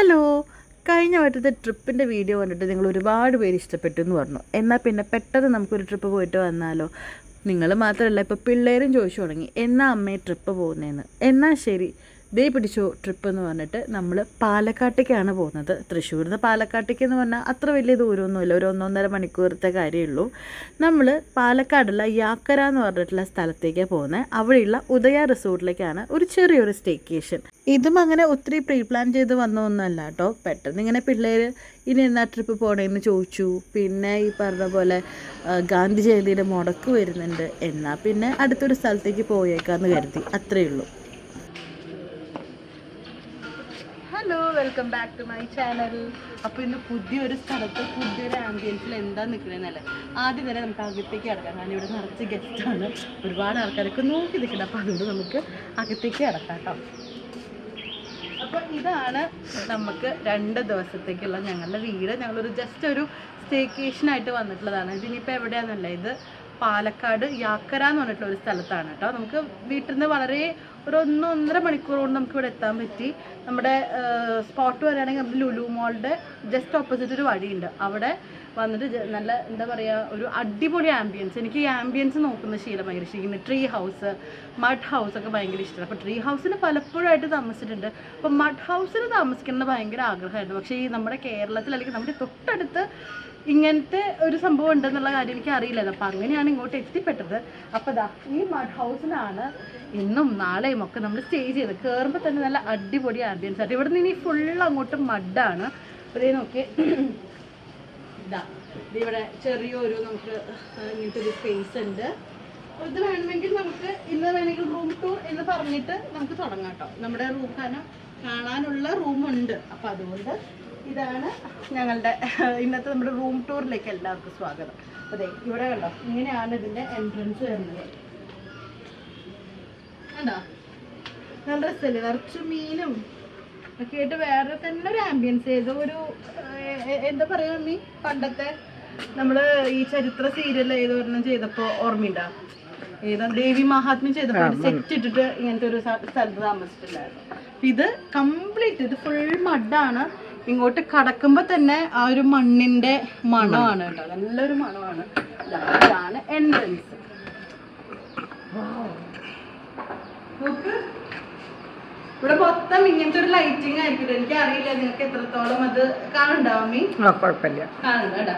Hello. കഴിഞ്ഞ വട്ടത്തെ ട്രിപ്പിന്റെ video കണ്ടിട്ട് നിങ്ങൾ ഒരുപാട് പേര് ഇഷ്ടപ്പെട്ടു എന്ന് പറഞ്ഞു. എന്നാൽ പിന്നെ പെട്ടെന്ന് നമുക്കൊരു ട്രിപ്പ് പോയിട്ട് വന്നാലോ? നിങ്ങൾ മാത്രമല്ല ഇപ്പോൾ പിള്ളേരും ചോദിച്ചു തുടങ്ങി എന്നാ അമ്മയെ ട്രിപ്പ് പോകുന്നതെന്ന് എന്നാൽ ശരി? ദേ പിടിച്ചു ട്രിപ്പ് എന്ന് പറഞ്ഞിട്ട് നമ്മൾ പാലക്കാട്ടേക്കാണ് പോകുന്നത്. തൃശ്ശൂരിൽ നിന്ന് പാലക്കാട്ടേക്ക് എന്ന് പറഞ്ഞാൽ അത്ര വലിയ ദൂരമൊന്നുമില്ല. ഒരു ഒന്നൊന്നര മണിക്കൂറത്തെ കാര്യമുള്ളൂ നമ്മൾ പാലക്കാടുള്ള യാക്കര എന്ന് പറഞ്ഞിട്ടുള്ള സ്ഥലത്തേക്കാണ് പോകുന്നത്. അവിടെയുള്ള ഉദയ റിസോർട്ടിലേക്കാണ് ഒരു ചെറിയൊരു സ്റ്റേക്കേഷൻ. ഇതും അങ്ങനെ ഒത്തിരി പ്രീ പ്ലാൻ ചെയ്ത് വന്നതൊന്നുമല്ല കേട്ടോ. പെട്ടെന്ന് ഇങ്ങനെ പിള്ളേർ ഇനി എന്നാ ട്രിപ്പ് പോകണമെന്ന് ചോദിച്ചു. പിന്നെ ഈ പറഞ്ഞ പോലെ ഗാന്ധി ജയന്തിയുടെ മുടക്ക് വരുന്നുണ്ട്. എന്നാൽ പിന്നെ അടുത്തൊരു സ്ഥലത്തേക്ക് പോയേക്കാന്ന് കരുതി. അത്രയേ ഉള്ളൂ. Hello welcome back to my channel അപ്പോൾ ഇന്ന് പുതിയൊരു സ്ഥലത്ത് പുതിയൊരു ആംബിയൻസിൽ എന്താ നിൽക്കണമെന്നല്ല ആദ്യം തന്നെ നമുക്ക് അകത്തേക്ക് കിടക്കാം. കാരണം ഇവിടെ നിറച്ച് ഗസ്റ്റാണ് ഒരുപാട് ആൾക്കാരൊക്കെ നോക്കി നിൽക്കണം അപ്പോൾ അതുകൊണ്ട് നമുക്ക് അകത്തേക്ക് കിടക്കാം കേട്ടോ. അപ്പോൾ ഇതാണ് നമുക്ക് രണ്ട് ദിവസത്തേക്കുള്ള ഞങ്ങളുടെ വീട്. ഞങ്ങളൊരു ജസ്റ്റ് ഒരു സ്റ്റേക്കേഷനായിട്ട് വന്നിട്ടുള്ളതാണ്. ഇതിനിപ്പോൾ എവിടെയാണെന്നല്ല ഇത്? പാലക്കാട് യാക്കര എന്ന് പറഞ്ഞിട്ടുള്ള ഒരു സ്ഥലത്താണ് കേട്ടോ. നമുക്ക് വീട്ടിൽ നിന്ന് വളരെ ഒരു ഒന്ന് ഒന്നര മണിക്കൂർ കൊണ്ട് നമുക്ക് ഇവിടെ എത്താൻ പറ്റി. നമ്മുടെ സ്പോട്ട് വരികയാണെങ്കിൽ നമ്മുടെ ലുലു മോളുടെ ജസ്റ്റ് ഓപ്പോസിറ്റ് ഒരു വഴിയുണ്ട്. അവിടെ വന്നിട്ട് നല്ല എന്താ പറയുക ഒരു അടിപൊളി ആംബിയൻസ് എനിക്ക് ഈ ആംബിയൻസ് നോക്കുന്ന ശീലം ഭയങ്കര ഇഷ്ടം. ട്രീ ഹൗസ് മഡ് ഹൗസ് ഒക്കെ ഭയങ്കര ഇഷ്ടമാണ്. അപ്പോൾ ട്രീ ഹൗസിന് പലപ്പോഴായിട്ട് താമസിച്ചിട്ടുണ്ട്. അപ്പോൾ മഡ് ഹൗസിന് താമസിക്കുന്നത് ഭയങ്കര ആഗ്രഹമായിരുന്നു. പക്ഷേ ഈ നമ്മുടെ കേരളത്തിൽ അല്ലെങ്കിൽ നമ്മുടെ തൊട്ടടുത്ത് ഇങ്ങനത്തെ ഒരു സംഭവം ഉണ്ടെന്നുള്ള കാര്യം എനിക്ക് അറിയില്ലായിരുന്നു അപ്പം അങ്ങനെയാണ് ഇങ്ങോട്ട് എത്തിപ്പെട്ടത്. അപ്പോൾ ദാ ഈ മഡ് ഹൗസിലാണ് ഇന്നും നാളെയും ഒക്കെ നമ്മൾ സ്റ്റേ ചെയ്ത് കയറുമ്പോൾ തന്നെ നല്ല അടിപൊളി ആംബിയൻസ് ആയിട്ട് ഇവിടെ നിന്ന് ഇനി ഫുൾ അങ്ങോട്ട് മഡാണ്. അതേ നോക്കി ഇതാ ഇവിടെ ചെറിയൊരു നമുക്ക് ഇങ്ങനത്തെ ഒരു സ്പേസ് ഉണ്ട്. ഇത് വേണമെങ്കിൽ നമുക്ക് ഇന്ന് വേണമെങ്കിൽ റൂം ടൂർ എന്ന് പറഞ്ഞിട്ട് നമുക്ക് തുടങ്ങാം കേട്ടോ. നമ്മുടെ റൂം കാരണം കാണാനുള്ള റൂമുണ്ട് അപ്പം അതുകൊണ്ട് ഇതാണ് ഞങ്ങളുടെ ഇന്നത്തെ നമ്മുടെ റൂം ടൂറിലേക്ക് എല്ലാവർക്കും സ്വാഗതം. അതെ ഇവിടെ കണ്ടോ ഇങ്ങനെയാണ് ഇതിന്റെ എൻട്രൻസ് വരുന്നത്. കണ്ടോ? നല്ല രസമല്ലേ? നിറച്ച് മീനും ഒക്കെ ആയിട്ട് വേറെ തന്നെ ഒരു ആംബിയൻസ് ഏതോ ഒരു എന്താ പറയാ നീ പണ്ടത്തെ നമ്മൾ ഈ ചരിത്ര സീരിയൽ ഏതോ ഒരെണ്ണം ചെയ്തപ്പോ ഓർമ്മയുണ്ടോ? ഏതാ? ദേവി മഹാത്മ്യം ചെയ്തപ്പോ സെറ്റ് ഇട്ടിട്ട് ഇങ്ങനത്തെ ഒരു സ്ഥ- സ്ഥലത്ത് താമസിച്ചിട്ടുണ്ടായിരുന്നു. ഇത് കംപ്ലീറ്റ് ഇത് ഫുൾ മഡാണ് ഇങ്ങോട്ട് കടക്കുമ്പോ തന്നെ ആ ഒരു മണ്ണിന്റെ മണമാണ് കേട്ടോ. നല്ലൊരു മണമാണ്. ഇതാ, ഇതാണ് എൻട്രൻസ് ഇവിടെ മൊത്തം ഇങ്ങനത്തെ ഒരു ലൈറ്റിംഗ് ആയിരിക്കും എനിക്ക് അറിയില്ല നിങ്ങൾക്ക് എത്രത്തോളം അത് കാണണ്ടാവും കുഴപ്പമില്ല. കാണുന്നുണ്ടാ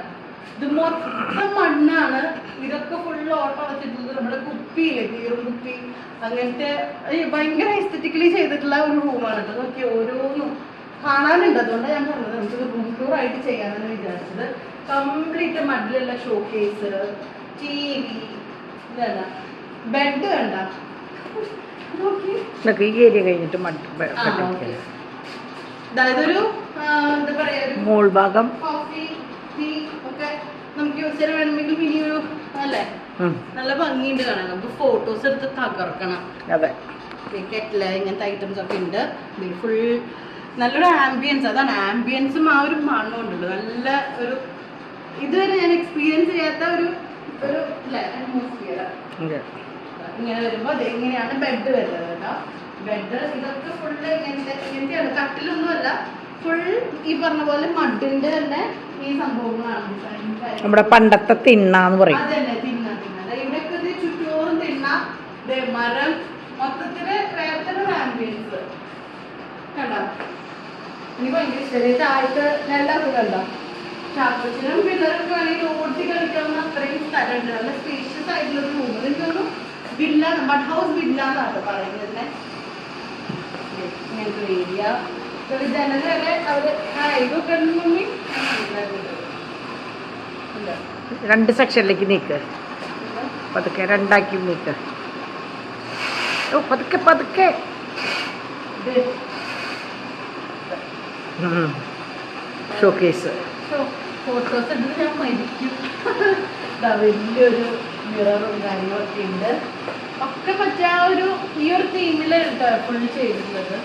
ഇത് മൊത്തം മണ്ണാണ്. ഇതൊക്കെ ഫുള്ള് ഓട്ടം വെച്ചിട്ടുള്ളത് നമ്മുടെ കുപ്പിയില്ലേ തീറും കുപ്പി. അങ്ങനത്തെ ഭയങ്കര എസ്തറ്റിക്കലി ചെയ്തിട്ടുള്ള ഒരു റൂമാണ് കേട്ടോ നോക്കിയ ഓരോന്നും കാണാനുണ്ട്. അതുകൊണ്ടാണ് ഞാൻ പറഞ്ഞത്. നമുക്ക് റൂം ടൂർ ആയിട്ട് ചെയ്യാമെന്ന് വിചാരിച്ചത്. കംപ്ലീറ്റ് മഡിലുള്ള ഷോ കേസ് ടി വി ഇതല്ല ബെഡ് കണ്ട? നോക്കി. ഇതൊക്കെ ഈ ഏരിയ കഴിഞ്ഞിട്ട് മട്ട് പ- ആ, പട്ടിക്ക്. okay. അതായത് ഒരു ആ, എന്താ പറയാ ഒരു മോൾ ഭാഗം. കോഫി ടീ ഒക്കെ നമുക്ക് യൂസ് ചെയ്യാൻ വേണമെങ്കിൽ ഇനി അല്ലേ? നല്ല ഭംഗിയുണ്ട് കാണാൻ. നമുക്ക് ഫോട്ടോസ് എടുത്ത് തകർക്കണം. അതെ. കെറ്റിൽ ഇങ്ങനത്തെ ഐറ്റംസ് ഒക്കെ ഉണ്ട്. ഫുൾ നല്ലൊരു ആംബിയൻസ് അതാണ് ആംബിയൻസും ആ ഒരു മണ്ണും ഉണ്ടല്ലോ. നല്ല ഒരു ഇതുവരെ ഞാൻ എക്സ്പീരിയൻസ് ചെയ്യാത്ത ഒരു ഒരു അറ്റ്മോസ്ഫിയർ. ഇങ്ങനെ വരുമ്പോ അതെ ഇങ്ങനെയാണ് ബെഡ് വരുന്നത് കേട്ടോ. ബെഡ് ഇതൊക്കെ ഫുള്ള് ഇങ്ങനത്തെ ഇങ്ങനത്തെയാണ്. കട്ടിലൊന്നുമല്ല ഫുൾ ഈ പറഞ്ഞ പോലെ മഡിന്റെ തന്നെ ഈ സംഭവങ്ങളാണ്. നമ്മുടെ പണ്ടത്തെ തിണ്ണാന്ന് പറയും. അതന്നെ തിന്ന തിന്ന ദേ ഇവിടെയൊക്കെ ചുറ്റോറും ദേ മരം മൊത്തത്തിൽ വേറെ ആംബിയൻസ് കണ്ടോ? എനിക്ക് ഭയങ്കര ഇഷ്ടമായി താഴത്ത് എല്ലാവർക്കും കണ്ടോ? ചാക്കോച്ചിനും പിള്ളേരൊക്കെ ആണെങ്കിൽ ഓടി കളിക്കാവുന്ന അത്രയും സ്ഥലമുണ്ട്. നല്ല സ്പേഷ്യസ് ആയിട്ടുള്ള റൂം എനിക്ക് തോന്നുന്നു വില്ല ബട്ട് ഹൗസ് വില്ല എന്നാണ് പറയുന്നത്. ഇങ്ങനത്തെ ഏരിയ അവർ ഇതൊക്കെ രണ്ട് സെക്ഷനിലേക്ക് നീക്ക്. പതുക്കെ രണ്ടാക്കി നീക്ക്. ഓ പതുക്കെ പതുക്കെ. ഷോക്കേസ് ഫോട്ടോസ് എടുത്ത് ഞാൻ മരിക്കും. വലിയൊരു മിററും കാര്യങ്ങളൊക്കെ ഉണ്ട്. ഒക്കെ പറ്റിയ ആ ഒരു ഈ ഒരു തീമിൽ ഫുൾ ചെയ്തിട്ടുള്ളത്.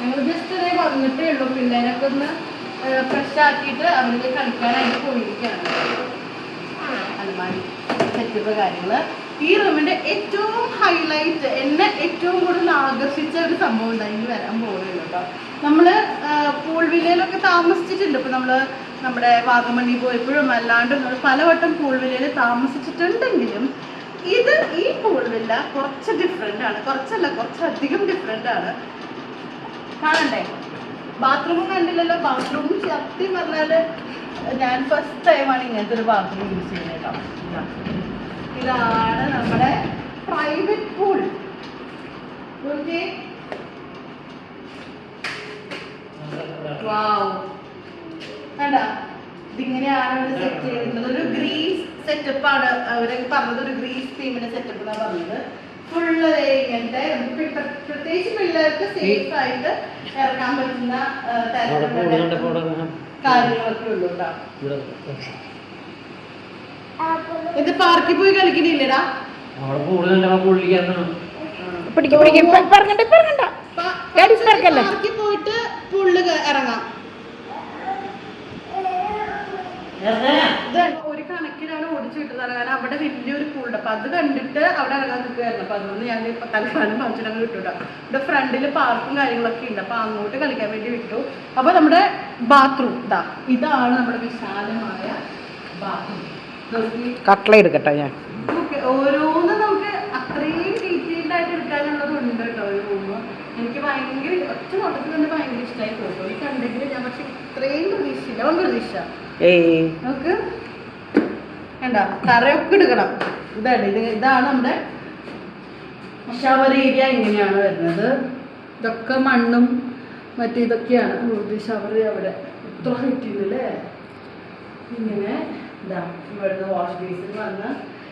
ഞങ്ങൾ ജസ്റ്റ് ഇതേ വന്നിട്ടേ ഉള്ളൂ. പിള്ളേരൊക്കെ ഒന്ന് ഫ്രഷ് ആക്കിയിട്ട് അവർക്ക് കളിക്കാനായിട്ട് പോയിരിക്കുകയാണ്. അലമാരി സെറ്റപ്പ് കാര്യങ്ങൾ. ഈ റൂമിന്റെ ഏറ്റവും ഹൈലൈറ്റ് എന്നെ ഏറ്റവും കൂടുതൽ ആകർഷിച്ച ഒരു സംഭവം ഉണ്ടായി വരാൻ പോകുന്നുണ്ട് കേട്ടോ. നമ്മൾ പൂൾ വില്ലയിലൊക്കെ താമസിച്ചിട്ടുണ്ട്. ഇപ്പൊ നമ്മൾ നമ്മുടെ വാഗമണ്ണി പോയപ്പോഴും അല്ലാണ്ട് നമ്മൾ പലവട്ടം പൂൾ വില്ലയിൽ താമസിച്ചിട്ടുണ്ടെങ്കിലും ഇത് ഈ പൂൾ വില്ല കുറച്ച് ഡിഫറെന്റ് ആണ്. കുറച്ചല്ല കുറച്ചധികം ഡിഫറെന്റ് ആണ്. കാണണ്ടേ? ബാത്റൂമും കണ്ടില്ലല്ലോ. ബാത്റൂം സത്യം പറഞ്ഞാൽ ഞാൻ ഫസ്റ്റ് ടൈമാണ് ഇങ്ങനത്തെ ഒരു ബാത്റൂം യൂസ് ചെയ്യുന്നത് കേട്ടോ. ഇതാണ് നമ്മുടെ പ്രൈവറ്റ് പൂൾ വാവ് കണ്ട? ഇതിങ്ങനെയാണ് ഇവിടെ സെറ്റ് ചെയ്തിട്ടുള്ളത് ഒരു ഗ്രീസ് സെറ്റപ്പ് ആണ്. അവരൊക്കെ പറഞ്ഞത് ഒരു ഗ്രീസ് തീമിന്റെ സെറ്റപ്പ് എന്നാണ് പറഞ്ഞത്. ഫുള്ള് ഇങ്ങനത്തെ പ്രത്യേകിച്ച് പിള്ളേർക്ക് സേഫ് ആയിട്ട് ഇറക്കാൻ പറ്റുന്ന തരത്തിലുള്ള കാര്യങ്ങളൊക്കെ ഉള്ളൂ കേട്ടോ ഇത് പാർക്കിൽ പോയി കളിക്കുന്നില്ലടാ അവിടെ കൂടുതൽ പുള്ളിക്കാന്നാണ് പിടിക്ക് പിടിക്ക്. ഇപ്പൊ പറഞ്ഞണ്ട ഇപ്പൊ പറഞ്ഞണ്ട Daddy spark പാർക്കിൽ പോയിട്ട് പുള്ള് ഇറങ്ങാം. ഒരു കണക്കിനാണ് ഓടിച്ചു വിട്ടതാണ് കാരണം അവിടെ വലിയൊരു പൂളുണ്ട് അപ്പൊ അത് കണ്ടിട്ട് അവിടെ ഇറങ്ങാൻ നിൽക്കുകയായിരുന്നു അപ്പൊ അതുകൊണ്ട് ഞാൻ ഇപ്പൊ തൽക്കാലം ഫംഗ്ഷൻ അങ്ങ് വിട്ടു കേട്ടോ. ഇവിടെ ഫ്രണ്ടിൽ പാർക്കും കാര്യങ്ങളൊക്കെ ഉണ്ട്. അപ്പൊ അങ്ങോട്ട് കളിക്കാൻ വേണ്ടി വിട്ടു. അപ്പൊ നമ്മുടെ ബാത്റൂം ഇതാ ഇതാണ് നമ്മുടെ വിശാലമായ ബാത്റൂം കട്ട്ല എടുക്കട്ടെ ഞാൻ. ഓരോന്നും നമുക്ക് അത്രയും ഡീറ്റെയിൽഡ് ആയിട്ട് എടുക്കാനുള്ളതുണ്ട് കേട്ടോ ഒരു എനിക്ക് ഭയങ്കര ഒറ്റ നോട്ടത്തിൽ തന്നെ ഭയങ്കര ഇഷ്ടമായി ഫോട്ടോ കണ്ടെങ്കിൽ ഞാൻ പക്ഷെ ഇത്രയും പ്രതീക്ഷയില്ല അവൻ പ്രതീക്ഷ ഏയ്. നമുക്ക് കണ്ട തറയൊക്കെ എടുക്കണം. ഇതാണ് ഇത് ഇതാണ് നമ്മുടെ ഷവർ ഏരിയ ഇങ്ങനെയാണ് വരുന്നത്. ഇതൊക്കെ മണ്ണും മറ്റേ ഇതൊക്കെയാണ് ഷവർ അവിടെ. ഇത്ര ഹൈറ്റിൽ ഇങ്ങനെ. ഇതാ ഇവിടുന്ന് വാഷ് ബേസിൽ വന്ന്.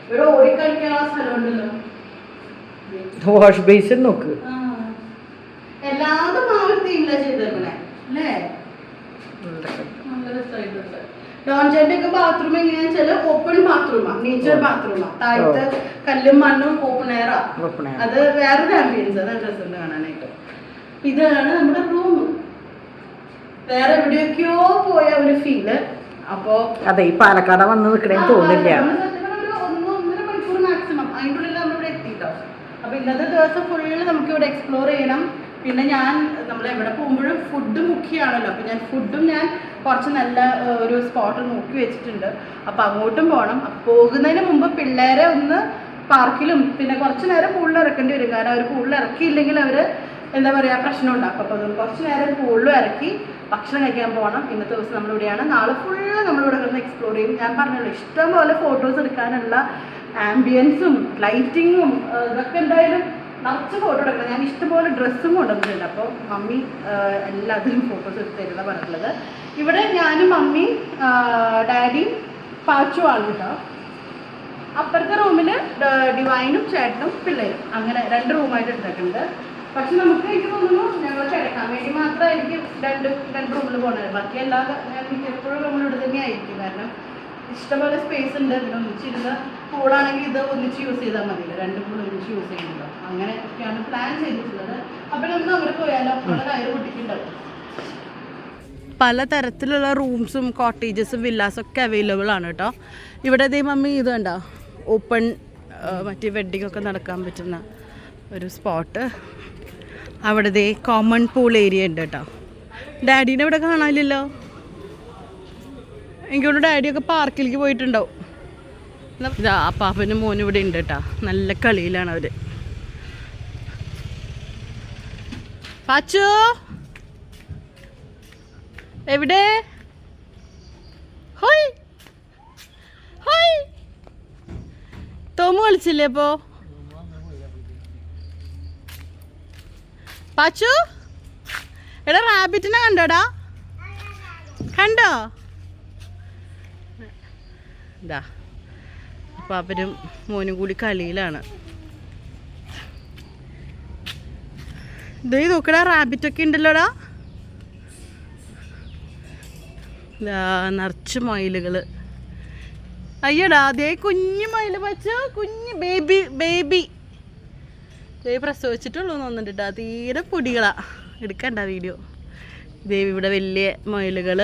ഇവിടെ ഓടിക്കളിക്കാനുള്ള സ്ഥലമുണ്ടല്ലോ. വാഷ് ബേസിൻ നോക്ക്. എല്ലാതും ആ ഒരു തീമിലാ ചെയ്തേക്കണേ അല്ലേ? ഡോൺചേന്റെ ഒക്കെ ബാത്റൂം എങ്ങനെയാന്ന് വെച്ചാൽ ഓപ്പൺ ബാത്റൂമാ നേച്ചർ ബാത്റൂമാ താഴത്തെ കല്ലും മണ്ണും ഓപ്പൺ എയറാ. അത് വേറൊരു ആംബിയൻസ് അത് കാണാനായിട്ട്. ഇതാണ് നമ്മുടെ റൂം വേറെ എവിടെയൊക്കെയോ പോയ ഒരു ഫീൽ അപ്പോ അതെ ഈ പാലക്കാട് വന്ന് നിൽക്കണേന്ന് തോന്നില്ല ഇന്നത്തെ ദിവസം ഫുള്ള് നമുക്ക് ഇവിടെ എക്സ്പ്ലോർ ചെയ്യണം. പിന്നെ ഞാൻ നമ്മൾ എവിടെ പോകുമ്പോഴും ഫുഡ് മുഖ്യമാണല്ലോ അപ്പൊ ഞാൻ ഫുഡും ഞാൻ കുറച്ച് നല്ല ഒരു സ്പോട്ട് നോക്കി വെച്ചിട്ടുണ്ട്. അപ്പൊ അങ്ങോട്ടും പോകണം പോകുന്നതിന് മുമ്പ് പിള്ളേരെ ഒന്ന് പാർക്കിലും പിന്നെ കുറച്ച് നേരം പൂളിൽ ഇറക്കേണ്ടി വരും. കാരണം അവർ പൂളിൽ ഇറക്കിയില്ലെങ്കിൽ അവർ എന്താ പറയുക പ്രശ്നം ഉണ്ടാക്കും അപ്പോൾ അതുകൊണ്ട് കുറച്ച് നേരം പൂളിലും ഇറക്കി ഭക്ഷണം കഴിക്കാൻ പോകണം. ഇന്നത്തെ ദിവസം നമ്മളിവിടെയാണ് നാളെ ഫുള്ള് നമ്മളിവിടെ കിടന്ന് എക്സ്പ്ലോർ ചെയ്യും. ഞാൻ പറഞ്ഞല്ലോ ഇഷ്ടംപോലെ ഫോട്ടോസ് എടുക്കാനുള്ള ആംബിയൻസും ലൈറ്റിങ്ങും ഇതൊക്കെ എന്തായാലും നിറച്ച് ഫോട്ടോ എടുക്കണം. ഞാൻ ഇഷ്ടംപോലെ ഡ്രസ്സും കൊണ്ടുവന്നിട്ടുണ്ട്. അപ്പോൾ മമ്മി എല്ലാത്തിനും ഫോട്ടോസ് എടുത്ത് തരുന്ന പറഞ്ഞിട്ടുള്ളത്. ഇവിടെ ഞാനും മമ്മി ഡാഡിയും പാച്ചു ആണ് കേട്ടോ. അപ്പുറത്തെ റൂമിൽ ഡിവൈനും ചേട്ടനും പിള്ളേരും. അങ്ങനെ രണ്ട് റൂമായിട്ട് എടുത്തിട്ടുണ്ട്. പക്ഷെ നമുക്ക് എനിക്ക് തോന്നുന്നു ഞങ്ങൾ കിടക്കാൻ വേണ്ടി മാത്രമായിരിക്കും രണ്ട് രണ്ട് റൂമിൽ പോകുന്നത് ബാക്കി എല്ലാ എപ്പോഴും നമ്മൾ ഇവിടെ തന്നെ ആയിരിക്കും. കാരണം ഇഷ്ടംപോലെ സ്പേസ് ഉണ്ട്. പിന്നെ ഒന്നിച്ചിരുന്ന് പൂളാണെങ്കിൽ ഇത് ഒന്നിച്ച് യൂസ് ചെയ്താൽ മതി. രണ്ട് പൂൾ ഒന്നിച്ച് യൂസ് ചെയ്യുന്നുണ്ടോ. അങ്ങനെ ഒക്കെയാണ് പ്ലാൻ ചെയ്തിട്ടുള്ളത്. അപ്പോൾ നമുക്ക് അവിടെ പോയാലോ? അവിടെ കയറ് പൊട്ടിക്കുണ്ടാവും പലതരത്തിലുള്ള റൂംസും കോട്ടേജസും വില്ലാസും ഒക്കെ അവൈലബിൾ ആണ് കേട്ടോ ഇവിടെ ഇതേ മമ്മി ഇത് കണ്ടോ? ഓപ്പൺ മറ്റേ വെഡ്ഡിംഗ് ഒക്കെ നടക്കാൻ പറ്റുന്ന ഒരു സ്പോട്ട് അവിടെ കോമൺ പൂൾ ഏരിയ ഉണ്ട് കേട്ടോ ഡാഡീനെ ഇവിടെ കാണാനില്ലല്ലോ? എനിക്കൊണ്ട് ഡാഡിയൊക്കെ പാർക്കിലേക്ക് പോയിട്ടുണ്ടാവും. ഇതാ മോനും ഇവിടെ ഉണ്ട് കേട്ടോ നല്ല കളിയിലാണ് അവർ. പാച്ചു എവിടെ? ഹോയ്! ഹോയ്! തോമു കളിച്ചില്ലേ അപ്പോ പാച്ചു? എടാ റാബിറ്റിനെ കണ്ടോടാ. കണ്ടോ? ഇതാ അവരും മോനും കൂടി കളിയിലാണ്. ഇതേ നോക്കടാ റാബിറ്റൊക്കെ ഉണ്ടല്ലോടാ. നിറച്ച് മയിലുകൾ അയ്യടാ അതേ കുഞ്ഞു മയിൽ പച്ച കുഞ്ഞ് ബേബി ബേബി ദേ പ്രസവിച്ചിട്ടുള്ളൂ തോന്നുന്നുണ്ട് കേട്ടോ തീരെ പൊടികളാ. എടുക്കണ്ട വീഡിയോ ദേവി ഇവിടെ വലിയ മയിലുകൾ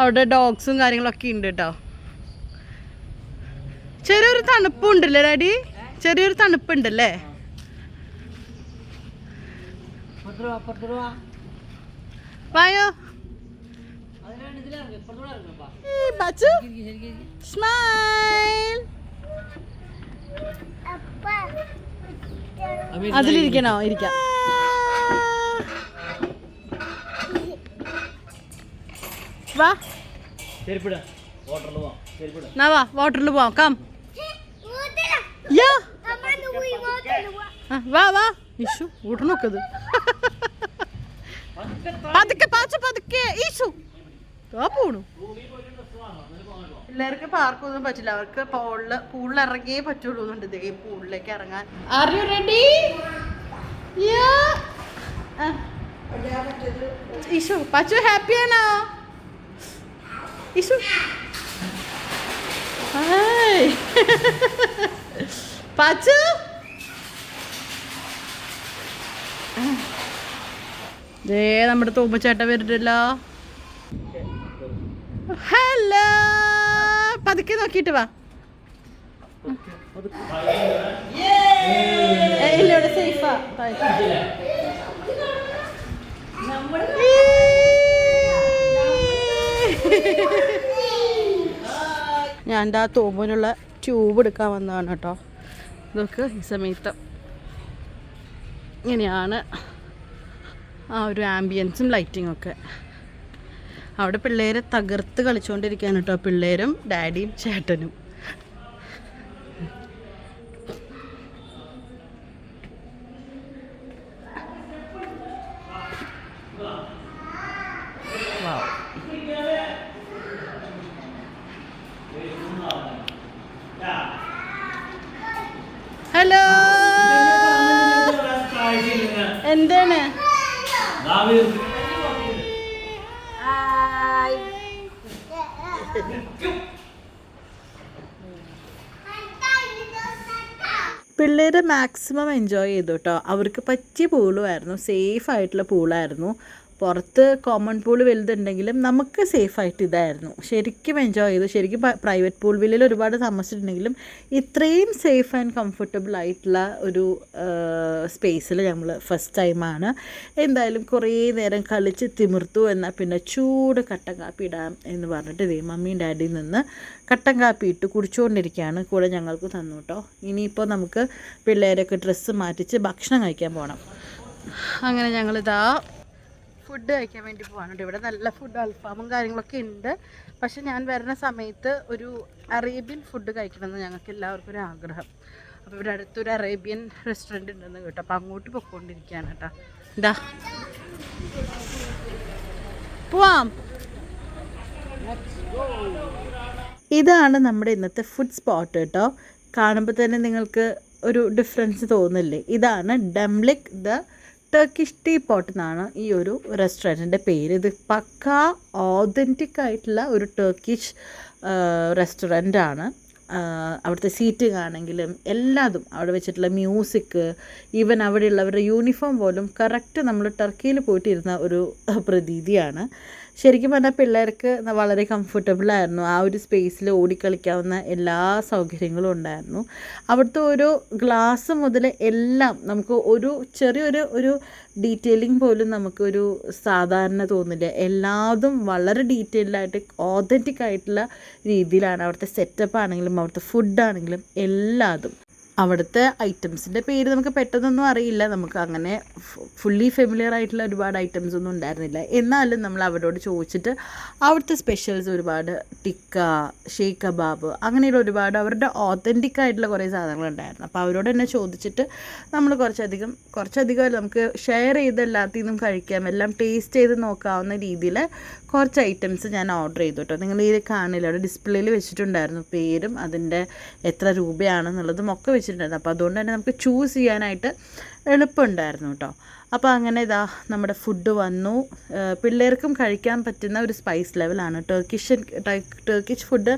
അവിടെ ഡോഗ്സും കാര്യങ്ങളൊക്കെ ഉണ്ട് കേട്ടോ ചെറിയൊരു തണുപ്പുണ്ടല്ലേ ഡാഡി? ചെറിയൊരു തണുപ്പുണ്ടല്ലേ? വായോ? സ്മൈൽ അതിലിരിക്കണോ? ഇരിക്കാം. വാ. വാ വാട്ടറിൽ പോവാം. കം യാ വാ വാ. ഇഷു ഉടനൊക്കത് പതുക്കെ പാച്ച പതുക്കെ ഈശു. പോണു. പിള്ളേർക്ക് പാർക്കൊന്നും പറ്റില്ല. അവർക്ക് പൂളിൽ പൂളിൽ ഇറങ്ങിയേ പറ്റുള്ളൂ പൂളിലേക്ക് ഇറങ്ങാൻ. Are you ready Ishu Ishu ദേ നമ്മുടെ തൂമ്പച്ചേട്ട വരുന്നില്ല ഹലോ പതുക്കെ നോക്കിയിട്ട് വാ. ഏ, ഇല്ല ഇവിടെ സേഫാ ഞാൻ ആ തോമ്പിനുള്ള ട്യൂബ് എടുക്കാൻ വന്നതാണ് കേട്ടോ. ഇതൊക്കെ ഈ സമയത്ത് ഇങ്ങനെയാണ് ആ ഒരു ആംബിയൻസും ലൈറ്റിങ്ങും ഒക്കെ. അവിടെ പിള്ളേരെ തകർത്ത് കളിച്ചുകൊണ്ടിരിക്കുകയാണ് കേട്ടോ പിള്ളേരും ഡാഡിയും ചേട്ടനും. ഹലോ. എന്താണ്? പിള്ളേർ മാക്സിമം എൻജോയ് ചെയ്തു കേട്ടോ. അവർക്ക് പറ്റിയ പൂളുമായിരുന്നു സേഫ് ആയിട്ടുള്ള പൂളായിരുന്നു പുറത്ത് കോമൺ പൂൾ വലുതുണ്ടെങ്കിലും നമുക്ക് സേഫായിട്ട് ഇതായിരുന്നു. ശരിക്കും എൻജോയ് ചെയ്തു. ശരിക്കും പ്രൈവറ്റ് പൂൾ വില്ലിൽ ഒരുപാട് താമസിച്ചിട്ടുണ്ടെങ്കിലും ഇത്രയും സേഫ് ആൻഡ് കംഫർട്ടബിൾ ആയിട്ടുള്ള ഒരു സ്പേസിൽ നമ്മൾ ഫസ്റ്റ് ടൈമാണ് എന്തായാലും കുറേ നേരം കളിച്ച് തിമിർത്തു എന്നാൽ പിന്നെ ചൂട് കട്ടൻ കാപ്പി ഇടാം എന്ന് പറഞ്ഞിട്ട് ഇതേ മമ്മിയും ഡാഡിയിൽ നിന്ന് കട്ടൻ കാപ്പി ഇട്ട് കുടിച്ചുകൊണ്ടിരിക്കുകയാണ് കൂടെ ഞങ്ങൾക്ക് തന്നു കേട്ടോ ഇനിയിപ്പോൾ നമുക്ക് പിള്ളേരൊക്കെ ഡ്രസ്സ് മാറ്റിച്ച് ഭക്ഷണം കഴിക്കാൻ പോകണം അങ്ങനെ ഞങ്ങളിതാ ഫുഡ് കഴിക്കാൻ വേണ്ടി പോകാണ് കേട്ടോ ഇവിടെ നല്ല ഫുഡ് അൽഫാമും കാര്യങ്ങളൊക്കെ ഉണ്ട്. പക്ഷെ ഞാൻ വരുന്ന സമയത്ത് ഒരു അറേബ്യൻ ഫുഡ് കഴിക്കണമെന്ന് ഞങ്ങൾക്ക് എല്ലാവർക്കും ഒരു ആഗ്രഹം. അപ്പോൾ ഇവിടെ അടുത്തൊരു അറേബ്യൻ റെസ്റ്റോറന്റ് ഉണ്ടെന്ന് കേട്ടോ. അപ്പോൾ അങ്ങോട്ട് പൊയ്ക്കൊണ്ടിരിക്കുകയാണ് കേട്ടോ. എന്താ പോവാം. ഇതാണ് നമ്മുടെ ഇന്നത്തെ ഫുഡ് സ്പോട്ട് കേട്ടോ. കാണുമ്പോൾ തന്നെ നിങ്ങൾക്ക് ഒരു ഡിഫറൻസ് തോന്നില്ലേ? ഇതാണ് Demlik the Turkish tea pot എന്നാണ് ഈ ഒരു റെസ്റ്റോറന്റിന്റെ പേര്. ഇത് പക്ക ഓതന്റിക് ആയിട്ടുള്ള ഒരു ടർക്കിഷ് റെസ്റ്റോറന്റ് ആണ്. അവിടുത്തെ സീറ്റ് കാണെങ്കിലും എല്ലാതും അവിടെ വെച്ചിട്ടുള്ള മ്യൂസിക് ഈവൻ അവിടെയുള്ളവരുടെ യൂണിഫോം പോലും കറക്റ്റ് നമ്മൾ ടർക്കിയിൽ പോയിട്ടിരുന്ന ഒരു പ്രതീതിയാണ്. ശരിക്കും പറഞ്ഞാൽ പിള്ളേർക്ക് വളരെ കംഫർട്ടബിൾ ആയിരുന്നു. ആ ഒരു സ്പേസിൽ ഓടിക്കളിക്കാവുന്ന എല്ലാ സൗകര്യങ്ങളും ഉണ്ടായിരുന്നു. അവിടുത്തെ ഓരോ ഗ്ലാസ് മുതൽ എല്ലാം നമുക്ക് ഒരു ചെറിയൊരു ഒരു ഡീറ്റെയിലിംഗ് പോലും നമുക്കൊരു സാധാരണ തോന്നില്ല. എല്ലാതും വളരെ ഡീറ്റെയിൽഡായിട്ട് ഓതന്റിക് ആയിട്ടുള്ള രീതിയിലാണ്. അവിടുത്തെ സെറ്റപ്പ് ആണെങ്കിലും അവിടുത്തെ ഫുഡാണെങ്കിലും എല്ലാതും. അവിടുത്തെ ഐറ്റംസിന്റെ പേര് നമുക്ക് പെട്ടെന്നൊന്നും അറിയില്ല. നമുക്ക് അങ്ങനെ ഫുള്ളി ഫെമിലിയർ ആയിട്ടുള്ള ഒരുപാട് ഐറ്റംസ് ഒന്നും ഉണ്ടായിരുന്നില്ല. എന്നാലും നമ്മൾ അവരോട് ചോദിച്ചിട്ട് അവിടുത്തെ സ്പെഷ്യൽസ് ഒരുപാട് ടിക്ക ഷെയ്ഖ് കബാബ് അങ്ങനെയുള്ള ഒരുപാട് അവരുടെ ഓത്തന്റിക് ആയിട്ടുള്ള കുറേ സാധനങ്ങളുണ്ടായിരുന്നു അപ്പോൾ അവരോട് തന്നെ ചോദിച്ചിട്ട് നമ്മൾ കുറച്ചധികം കുറച്ചധികം നമുക്ക് ഷെയർ ചെയ്ത് എല്ലാത്തിൽ നിന്നും കഴിക്കാം. എല്ലാം ടേസ്റ്റ് ചെയ്ത് നോക്കാവുന്ന രീതിയിൽ കുറച്ച് ഐറ്റംസ് ഞാൻ ഓർഡർ ചെയ്തു കേട്ടോ. നിങ്ങൾ ഈ കാണില്ല അവിടെ ഡിസ്പ്ലേയിൽ വെച്ചിട്ടുണ്ടായിരുന്നു പേരും അതിന്റെ എത്ര രൂപയാണെന്നുള്ളതും ഒക്കെ വെച്ചിട്ടുണ്ടായിരുന്നു. അപ്പോൾ അതുകൊണ്ട് തന്നെ നമുക്ക് ചൂസ് ചെയ്യാനായിട്ട് എളുപ്പമുണ്ടായിരുന്നു കേട്ടോ. അപ്പോൾ അങ്ങനെ ഇതാ നമ്മുടെ ഫുഡ് വന്നു. പിള്ളേർക്കും കഴിക്കാൻ പറ്റുന്ന ഒരു സ്പൈസ് ലെവലാണ് ടർക്കിഷ് ടർക്കിഷ് ഫുഡ്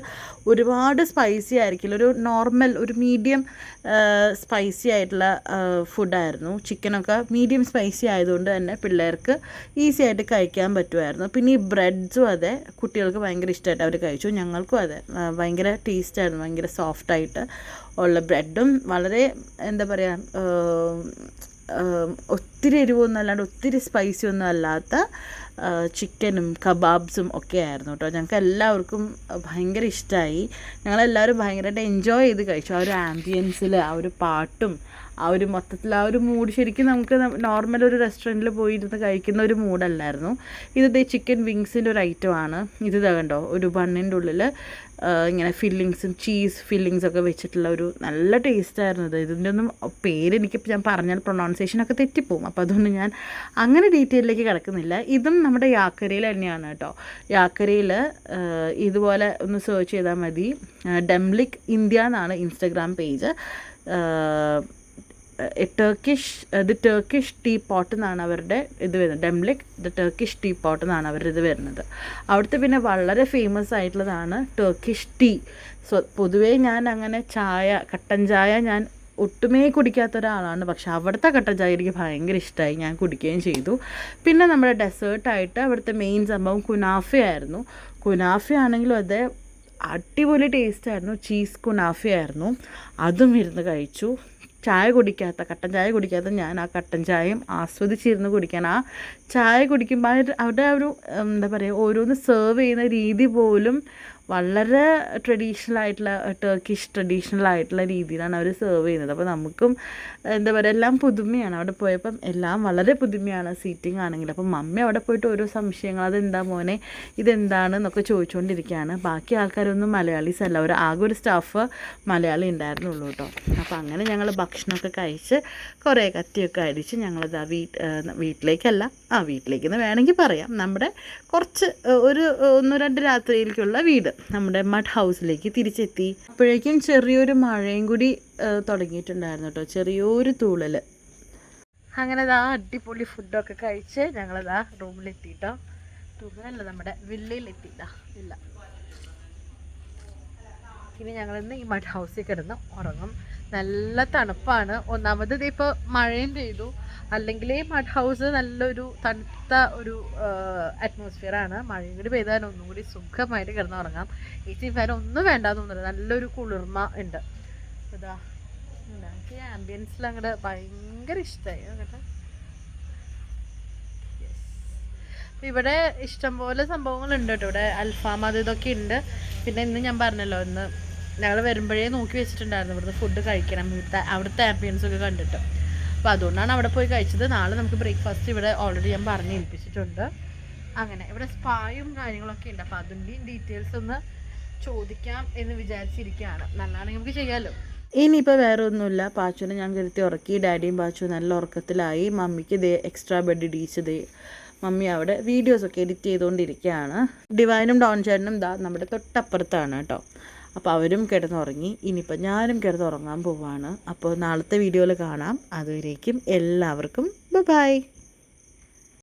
ഒരുപാട് സ്പൈസി ആയിരിക്കില്ല. ഒരു നോർമൽ ഒരു മീഡിയം സ്പൈസി ആയിട്ടുള്ള ഫുഡായിരുന്നു ചിക്കനൊക്കെ മീഡിയം സ്പൈസി ആയതുകൊണ്ട് തന്നെ പിള്ളേർക്ക് ഈസി ആയിട്ട് കഴിക്കാൻ പറ്റുമായിരുന്നു. പിന്നെ ഈ ബ്രെഡ്സും അതെ കുട്ടികൾക്ക് ഭയങ്കര ഇഷ്ടമായിട്ട് അവർ കഴിച്ചു. ഞങ്ങൾക്കും അതെ ഭയങ്കര ടേസ്റ്റായിരുന്നു ഭയങ്കര സോഫ്റ്റായിട്ട് ഉള്ള ബ്രെഡും വളരെ എന്താ പറയുക ഒത്തിരി എരിവൊന്നും അല്ലാണ്ട് ഒത്തിരി സ്പൈസി ഒന്നും അല്ലാത്ത ചിക്കനും കബാബ്സും ഒക്കെ ആയിരുന്നു കേട്ടോ. ഞങ്ങൾക്ക് എല്ലാവർക്കും ഭയങ്കര ഇഷ്ടമായി ഞങ്ങളെല്ലാവരും ഭയങ്കരമായിട്ട് എൻജോയ് ചെയ്ത് കഴിച്ചു. ആ ഒരു ആംബിയൻസിൽ ആ ഒരു പാട്ടും ആ ഒരു മൊത്തത്തിൽ ആ ഒരു മൂഡ് ശരിക്കും നമുക്ക് നോർമൽ ഒരു റെസ്റ്റോറന്റിൽ പോയിരുന്ന് കഴിക്കുന്ന ഒരു മൂഡല്ലായിരുന്നു ഇത് ചിക്കൻ വിങ്സിന്റെ ഒരു ഐറ്റം ആണ്. ഇത് കണ്ടോ? ഒരു ബണ്ണിന്റെ ഉള്ളിൽ ഇങ്ങനെ ഫില്ലിങ്സും ചീസ് ഫില്ലിങ്സ് ഒക്കെ വെച്ചിട്ടുള്ള ഒരു നല്ല ടേസ്റ്റായിരുന്നു ഇത്. ഇതിന്റെ ഒന്നും പേര് എനിക്ക് ഞാൻ പറഞ്ഞാൽ പ്രൊണൗൺസിയേഷനൊക്കെ തെറ്റിപ്പോവും. അപ്പോൾ അതുകൊണ്ട് ഞാൻ അങ്ങനെ ഡീറ്റെയിലേക്ക് കിടക്കുന്നില്ല. ഇതും നമ്മുടെ യാക്കരയിൽ തന്നെയാണ് കേട്ടോ. യാക്കരയിൽ ഇതുപോലെ ഒന്ന് സെർച്ച് ചെയ്താൽ മതി. ഡെംലിക് ഇന്ത്യ എന്നാണ് Instagram page Turkish the Turkish tea pot എന്നാണ് അവരുടെ ഇത് വരുന്നത്. Demlik the Turkish tea pot എന്നാണ് അവരുടെ ഇത് വരുന്നത്. അവിടുത്തെ പിന്നെ വളരെ ഫേമസ് ആയിട്ടുള്ളതാണ് ടർക്കിഷ് ടീ സോ പൊതുവേ ഞാൻ അങ്ങനെ ചായ കട്ടൻ ചായ ഞാൻ ഒട്ടുമേ കുടിക്കാത്ത ഒരാളാണ്. പക്ഷെ അവിടുത്തെ കട്ടൻ ചായ എനിക്ക് ഭയങ്കര ഇഷ്ടമായി ഞാൻ കുടിക്കുകയും ചെയ്തു. പിന്നെ നമ്മുടെ ഡെസേർട്ടായിട്ട് അവിടുത്തെ മെയിൻ സംഭവം കുനാഫയായിരുന്നു കുനാഫ ആണെങ്കിലും അത് അടിപൊളി ടേസ്റ്റ് ആയിരുന്നു. ചീസ് കുനാഫയായിരുന്നു അതും ഇരുന്ന് കഴിച്ചു. ചായ കുടിക്കാത്ത കട്ടൻ ചായ കുടിക്കാത്ത ഞാൻ ആ കട്ടൻ ചായയും ആസ്വദിച്ചിരുന്ന് കുടിക്കാൻ. ആ ചായ കുടിക്കുമ്പോൾ അവരുടെ ഒരു- എന്താ പറയുക ഓരോന്ന് സെർവ് ചെയ്യുന്ന രീതി പോലും വളരെ ട്രഡീഷണൽ ആയിട്ടുള്ള ടർക്കിഷ് ട്രഡീഷണൽ ആയിട്ടുള്ള രീതിയിലാണ് അവർ സെർവ് ചെയ്യുന്നത്. അപ്പോൾ നമുക്കും എന്താ പറയുക എല്ലാം പുതുമയാണ്. അവിടെ പോയപ്പം എല്ലാം വളരെ പുതുമയാണ് സീറ്റിംഗ് ആണെങ്കിൽ. അപ്പം മമ്മി അവിടെ പോയിട്ട് ഓരോ സംശയങ്ങൾ അതെന്താ മോനെ? ഇതെന്താണ്? എന്നൊക്കെ ചോദിച്ചുകൊണ്ടിരിക്കുകയാണ് ബാക്കി ആൾക്കാരൊന്നും മലയാളീസ് അല്ല. ഒരു ആകെ ഒരു സ്റ്റാഫ് മലയാളി ഉണ്ടായിരുന്നുള്ളൂ കേട്ടോ. അപ്പോൾ അങ്ങനെ ഞങ്ങൾ ഭക്ഷണമൊക്കെ കഴിച്ച് കുറേ കത്തിയൊക്കെ അടിച്ച് ഞങ്ങളത് ആ വീട്ട് വീട്ടിലേക്കല്ല ആ വീട്ടിലേക്ക് എന്ന് വേണമെങ്കിൽ പറയാം. നമ്മുടെ കുറച്ച് ഒരു ഒന്ന് രണ്ട് രാത്രിയിലേക്കുള്ള വീട് നമ്മുടെ മഡ് ഹൗസിലേക്ക് തിരിച്ചെത്തി. അപ്പോഴേക്കും ചെറിയൊരു മഴയും കൂടി തുടങ്ങിയിട്ടുണ്ടായിരുന്നു കേട്ടോ. ചെറിയൊരു തൂളൽ അങ്ങനെ ഇതാ അടിപൊളി ഫുഡൊക്കെ കഴിച്ച് ഞങ്ങളിതാ റൂമിലെത്തിട്ടോ റൂമിലല്ല നമ്മുടെ വില്ലയിലെത്തിയിട്ടാ ഇല്ല ഇനി ഞങ്ങളിന്ന് ഈ മഡ് ഹൗസിൽ കിടന്ന് ഉറങ്ങും. നല്ല തണുപ്പാണ്. ഒന്നാമത് ഇപ്പോൾ മഴയും പെയ്തു. അല്ലെങ്കിൽ മഡ് ഹൗസ് നല്ലൊരു തണുത്ത ഒരു അറ്റ്മോസ്ഫിയർ ആണ്. മഴയും കൂടി പെയ്താൽ ഒന്നും കൂടി സുഖമായിട്ട് കിടന്ന് ഉറങ്ങാം എ ഫാൻ ഒന്നും വേണ്ടാന്ന് തോന്നുന്നില്ല. നല്ലൊരു കുളിർമ ഉണ്ട്. ഇതാ. എനിക്ക് ആംബിയൻസിൽ അങ്ങോട്ട് ഭയങ്കര ഇഷ്ടമായി അങ്ങോട്ട് ഇവിടെ ഇഷ്ടംപോലെ സംഭവങ്ങളുണ്ട് കേട്ടോ. ഇവിടെ അൽഫാം അത് ഇതൊക്കെ ഉണ്ട്. പിന്നെ ഇന്ന് ഞാൻ പറഞ്ഞല്ലോ ഇന്ന് ഞങ്ങൾ വരുമ്പോഴേ നോക്കി വെച്ചിട്ടുണ്ടായിരുന്നു. ഇവിടുന്ന് ഫുഡ് കഴിക്കണം. ഇവിടുത്തെ അവിടുത്തെ ആംബിയൻസ് ഒക്കെ കണ്ടിട്ട്. അപ്പോൾ അതുകൊണ്ടാണ് അവിടെ പോയി കഴിച്ചത്. നാളെ നമുക്ക് ബ്രേക്ക്ഫാസ്റ്റ് ഇവിടെ ഓൾറെഡി ഞാൻ പറഞ്ഞ് ഏൽപ്പിച്ചിട്ടുണ്ട്. അങ്ങനെ ഇവിടെ സ്പായും കാര്യങ്ങളൊക്കെ ഉണ്ട്. അപ്പോൾ അതിന്റെയും ഡീറ്റെയിൽസ് ഒന്ന് ചോദിക്കാം എന്ന് വിചാരിച്ചിരിക്കുകയാണ്. നല്ലതാണെങ്കിൽ നമുക്ക് ചെയ്യാമല്ലോ ഇനിയിപ്പോൾ വേറെ ഒന്നുമില്ല. പാച്ചുവിനെ ഞാൻ കരുത്തി ഉറക്കി. ഡാഡിയും പാച്ചു നല്ല ഉറക്കത്തിലായി. മമ്മിക്ക് ദേ എക്സ്ട്രാ ബെഡ് ഇടിയിച്ച് ദേ മമ്മി അവിടെ വീഡിയോസൊക്കെ എഡിറ്റ് ചെയ്തുകൊണ്ടിരിക്കുകയാണ്. ഡിവൈനും ഡോൺ ചേട്ടനും ദാ നമ്മുടെ തൊട്ടപ്പുറത്താണ് കേട്ടോ. അപ്പോൾ അവരും കിടന്നുറങ്ങി. ഇനിയിപ്പോൾ ഞാനും കിടന്നുറങ്ങാൻ പോവാണ്. അപ്പോൾ നാളത്തെ വീഡിയോയിൽ കാണാം. അതുവരേക്കും എല്ലാവർക്കും ബൈ